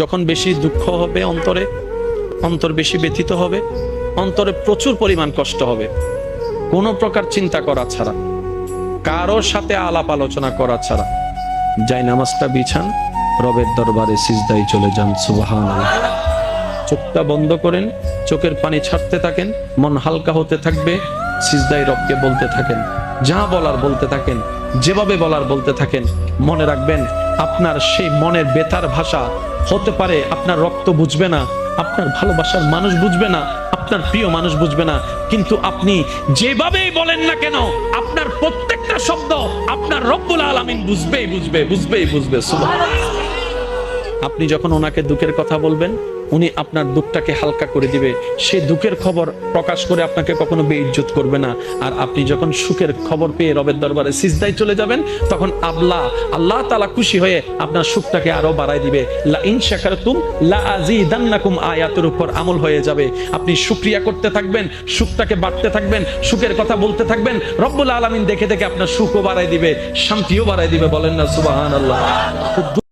যখন বেশি দুঃখ হবে অন্তরে, অন্তর বেশি ব্যথিত হবে, অন্তরে প্রচুর পরিমাণ কষ্ট হবে। কোনো প্রকার চিন্তা করা ছাড়া, কারোর সাথে আলাপ আলোচনা করা ছাড়া। যাই নামাজটা বিছান, রবের দরবারে সিজদাই চলে যান সুবাহান চোখটা বন্ধ করেন, চোখের পানি ছাড়তে থাকেন, মন হালকা হতে থাকবে সিজদাই রবকে বলতে থাকেন। যা বলার বলতে থাকেন, যেভাবে বলার বলতে থাকেন, মনে রাখবেন, আপনার সেই মনের বেতার ভাষা হতে পারে আপনার রক্ত বুঝবে না, আপনার ভালোবাসার মানুষ বুঝবে না, আপনার প্রিয় মানুষ বুঝবে না, কিন্তু আপনি যেভাবেই বলেন না কেন, আপনার প্রত্যেকটা শব্দ আপনার রব্বুল আলমিন বুঝবেই বুঝবে বুঝবেই বুঝবে আপনি যখন ওনাকে দুঃখের কথা বলবেন উনি আপনার দুঃখটাকে হালকা করে দিবে। সেই দুঃখের খবর প্রকাশ করে আপনাকে কখনো বেইজ্জত করবে না। আর আপনি যখন সুখের খবর পেয়ে রবের দরবারে সিজদায় চলে যাবেন, তখন আল্লাহ আল্লাহ তালা খুশি হয়ে আপনার সুখটাকে আরও বাড়ায় দিবে। লা ইন শাকারতুম লা আজিদান্নাকুম আয়াতের উপর আমল হয়ে যাবে। আপনি শুকরিয়া করতে থাকবেন, সুখটাকে বাড়তে থাকবেন, সুখের কথা বলতে থাকবেন, রব্বুল আলামিন দেখে দেখে আপনার সুখও বাড়ায় দিবে, শান্তিও বাড়ায় দিবে বলেন না সুবহানাল্লাহ। খুব